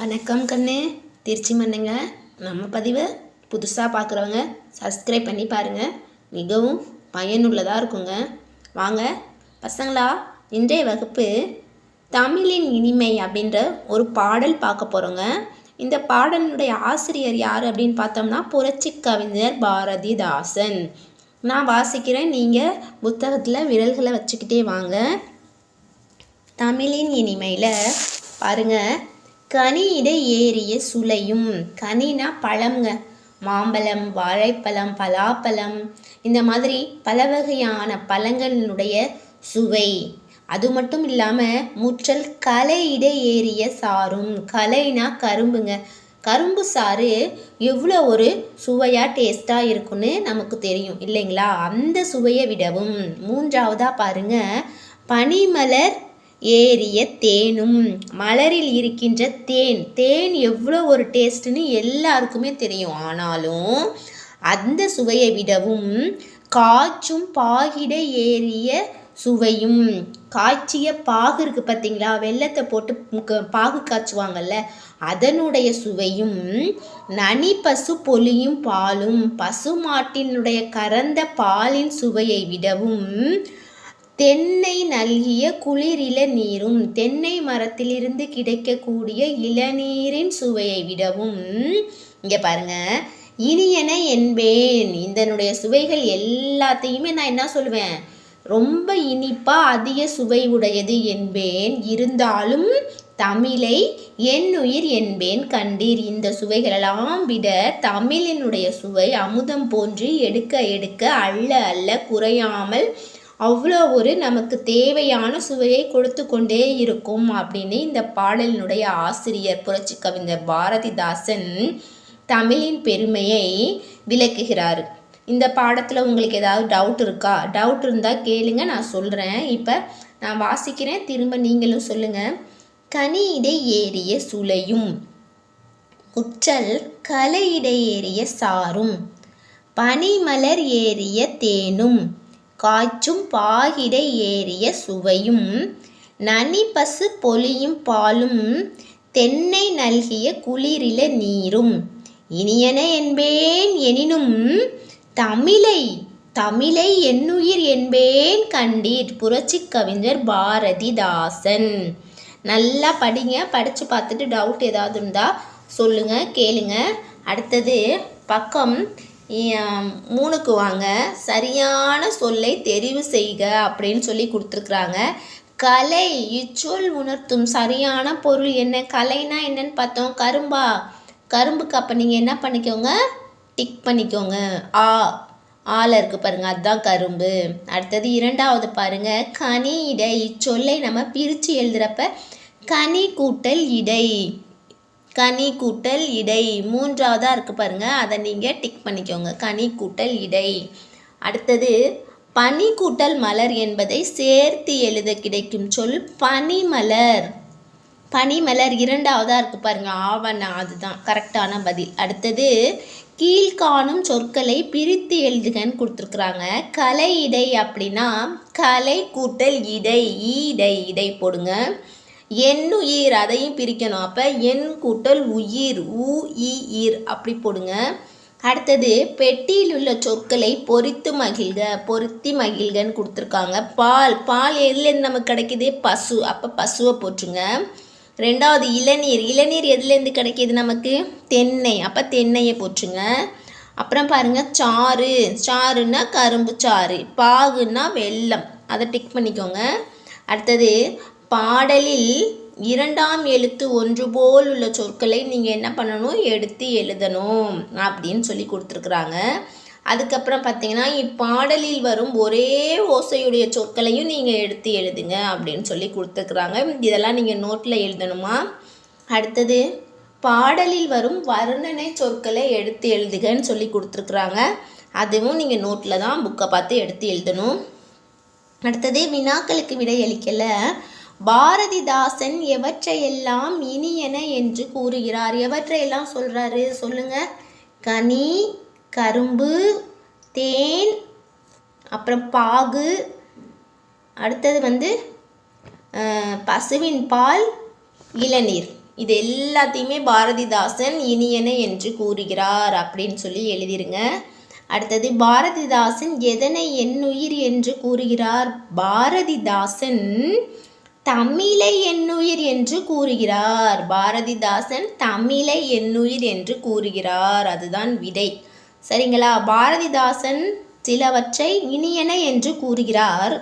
வணக்கம் கண்ணு. திருச்சி மண்ணுங்க. நம்ம பதிவை புதுசாக பார்க்குறவங்க சப்ஸ்கிரைப் பண்ணி பாருங்கள் மிகவும் பயனுள்ளதாக இருக்குங்க. வாங்க பசங்களா இன்றைய வகுப்பு தமிழின் இனிமை அப்படின்ற ஒரு பாடல் பார்க்க போகிறோங்க இந்த பாடலினுடைய ஆசிரியர் யார் அப்படின்னு பார்த்தோம்னா புரட்சி கவிஞர் பாரதிதாசன். நான் வாசிக்கிறேன் நீங்கள் புத்தகத்தில் விரல்களை வச்சுக்கிட்டே வாங்க. தமிழின் இனிமையில் பாருங்கள் கனியிட ஏறிய சுளையும். கனினா பழம்ங்க மாம்பழம் வாழைப்பழம் பலாப்பழம். இந்த மாதிரி பல வகையான பழங்களினுடைய சுவை. அது மட்டும் இல்லாமல் முற்றல் கலையிட ஏறிய சாரும். கலைனா கரும்புங்க. கரும்பு சாறு எவ்வளோ ஒரு சுவையாக டேஸ்ட்டாக இருக்குன்னு நமக்கு தெரியும். இல்லைங்களா? அந்த சுவையை விடவும். மூன்றாவதாக பாருங்க. பனிமலர் ஏறிய தேனும். மலரில் இருக்கின்ற தேன். தேன் எவ்வளோ ஒரு டேஸ்ட்டுன்னு எல்லாருக்குமே தெரியும். ஆனாலும் அந்த சுவையை விடவும் காய்ச்சும் பாகிட ஏறிய சுவையும். காய்ச்சிய பாகு இருக்கு பார்த்தீங்களா? வெள்ளத்தை போட்டு முக்க- பாகு காய்ச்சுவாங்கல்ல அதனுடைய சுவையும் நனி பசு பொலியும் பாலும். பசுமாட்டினுடைய கறந்த பாலின் சுவையை விடவும் தென்னை நல்கிய குளிரில நீரும் தென்னை மரத்திலிருந்து கிடைக்கக்கூடிய இளநீரின் சுவையை விடவும். இங்கே பாருங்க. இனியன என்பேன். இதனுடைய சுவைகள் எல்லாத்தையுமே நான் என்ன சொல்லுவேன் ரொம்ப இனிப்பா அதிக சுவை உடையது என்பேன். இருந்தாலும் தமிழை என் உயிர் என்பேன். கண்டீர் இந்த சுவைகளெல்லாம் விட தமிழினுடைய சுவை அமுதம் போன்று எடுக்க எடுக்க அள்ள அள்ள குறையாமல் அவ்வளோ ஒரு நமக்கு தேவையான சுவையை கொடுத்து கொண்டே இருக்கும் அப்படின்னு இந்த பாடலினுடைய ஆசிரியர் புரட்சி கவிஞர் பாரதிதாசன் தமிழின் பெருமையை விளக்குகிறார். இந்த பாடத்தில் உங்களுக்கு ஏதாவது டவுட் இருக்கா? டவுட் இருந்தால் கேளுங்க நான் சொல்கிறேன் இப்போ நான் வாசிக்கிறேன். திரும்ப நீங்களும் சொல்லுங்கள் கனியிடை ஏறிய சுளையும் உச்சல் கலையிடை ஏறிய சாரும் பனிமலர் ஏறிய தேனும் காய்ச்சும் பாகிடை ஏறிய சுவையும் நனி பசு பொலியும் பாலும் தென்னை நல்கிய குளிரில நீரும். இனியன என்பேன் எனினும் தமிழை தமிழை என்னுயிர் என்பேன் கண்டீர் புரட்சி கவிஞர் பாரதிதாசன். நல்லா படிங்க படித்து பார்த்துட்டு டவுட் ஏதாவது இருந்தால் சொல்லுங்கள் கேளுங்க. அடுத்தது பக்கம் மூணுக்கு வாங்க. சரியான சொல்லை தெரிவு செய்க அப்படின்னு சொல்லி கொடுத்துருக்குறாங்க. கலை இச்சொல் உணர்த்தும் சரியான பொருள் என்ன? கலைனா என்னன்னு பார்த்தோம். கரும்பா? கரும்புக்கு அப்போ நீங்கள் என்ன பண்ணிக்கோங்க? டிக் பண்ணிக்கோங்க. ஆ. ஆல இருக்கு பாருங்கள் அதுதான் கரும்பு. அடுத்தது இரண்டாவது பாருங்க. கனி இடை. இச்சொல்லை நம்ம பிரித்து எழுதுகிறப்ப கனி கூட்டல் இடை. கனி கூட்டல் இடை. மூன்றாவதாக இருக்கு பாருங்கள் அதை நீங்கள் டிக் பண்ணிக்கோங்க. கனி கூட்டல் இடை. அடுத்தது பனி கூட்டல் மலர் என்பதை சேர்த்து எழுத கிடைக்கும் சொல் பனிமலர். பனிமலர் இரண்டாவதாக இருக்கு பாருங்கள் ஆவணா அதுதான். கரெக்டான பதில். அடுத்தது கீழ்காணும் சொற்களை பிரித்து எழுதுகன்னு கொடுத்துருக்குறாங்க. கலை இடை அப்படின்னா கலை கூட்டல் இடை ஈடை இடை போடுங்க. எண்ணுயிர் அதையும் பிரிக்கணும். அப்போ எண் கூட்டல் உயிர் உ ஈர் அப்படி போடுங்க. அடுத்தது பெட்டியில் உள்ள சொற்களை பொறித்து மகிழ்க. பொருத்தி மகிழ்கன்னு கொடுத்துருக்காங்க. பால் பால் எதுலேருந்து நமக்கு கிடைக்கிது? பசு. அப்போ பசுவை போட்டுருங்க ரெண்டாவது இளநீர். இளநீர் எதுலேருந்து கிடைக்கிது நமக்கு? தென்னை. அப்போ தென்னையை போட்டுருங்க அப்புறம் பாருங்க சாறு. சாறுன்னா கரும்பு சாறு. பாகுன்னா வெல்லம். அதை டிக் பண்ணிக்கோங்க. அடுத்தது பாடலில் இரண்டாம் எழுத்து ஒன்று போல் உள்ள சொற்களை நீங்கள் என்ன பண்ணணும்? எடுத்து எழுதணும் அப்படின்னு சொல்லி கொடுத்துருக்குறாங்க. அதுக்கப்புறம் பார்த்தீங்கன்னா இப்பாடலில் வரும் ஒரே ஓசையுடைய சொற்களையும் நீங்கள் எடுத்து எழுதுங்க அப்படின்னு சொல்லி கொடுத்துருக்குறாங்க. இதெல்லாம் நீங்கள் நோட்டில் எழுதணுமா? அடுத்தது பாடலில் வரும் வர்ணனை சொற்களை எடுத்து எழுதுகன்னு சொல்லி கொடுத்துருக்குறாங்க. அதுவும் நீங்கள் நோட்டில் தான் புக்கை பார்த்து எடுத்து எழுதணும். அடுத்தது வினாக்களுக்கு விடையளிக்கல பாரதிதாசன் எவற்றையெல்லாம் இனியன என்று கூறுகிறார்? எவற்றையெல்லாம் சொல்றாரு? சொல்லுங்க. கனி கரும்பு தேன் அப்புறம் பாகு. அடுத்தது வந்து பசுவின் பால் இளநீர். இது எல்லாத்தையுமே பாரதிதாசன் இனியன என்று கூறுகிறார் அப்படின்னு சொல்லி எழுதிருங்க. அடுத்தது பாரதிதாசன் எதனை என் உயிர் என்று கூறுகிறார்? பாரதிதாசன் தமிழை என்னுயிர் என்று கூறுகிறார். பாரதிதாசன் தமிழை என்னுயிர் என்று கூறுகிறார். அதுதான் விடை. சரிங்களா? பாரதிதாசன் சிலவற்றை இனியன என்று கூறுகிறார்.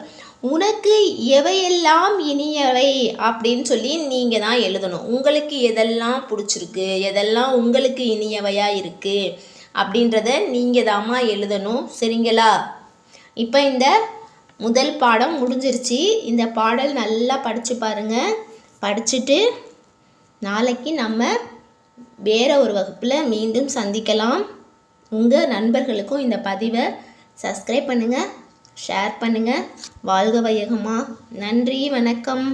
உனக்கு எவையெல்லாம் இனியவை அப்படின்னு சொல்லி நீங்கள் தான் எழுதணும். உங்களுக்கு எதெல்லாம் பிடிச்சிருக்கு? எதெல்லாம் உங்களுக்கு இனியவையாக இருக்குது அப்படின்றத நீங்கள் தாம்மா எழுதணும். சரிங்களா? இப்போ இந்த முதல் பாடம் முடிஞ்சிருச்சு. இந்த பாடல் நல்லா படித்து பாருங்கள் படிச்சுட்டு நாளைக்கு நம்ம வேற ஒரு வகுப்பில் மீண்டும் சந்திக்கலாம். உங்கள் நண்பர்களுக்கும் இந்த பதிவை சப்ஸ்கிரைப் பண்ணுங்கள் ஷேர் பண்ணுங்கள் வாழ்க வையகமா. நன்றி வணக்கம்.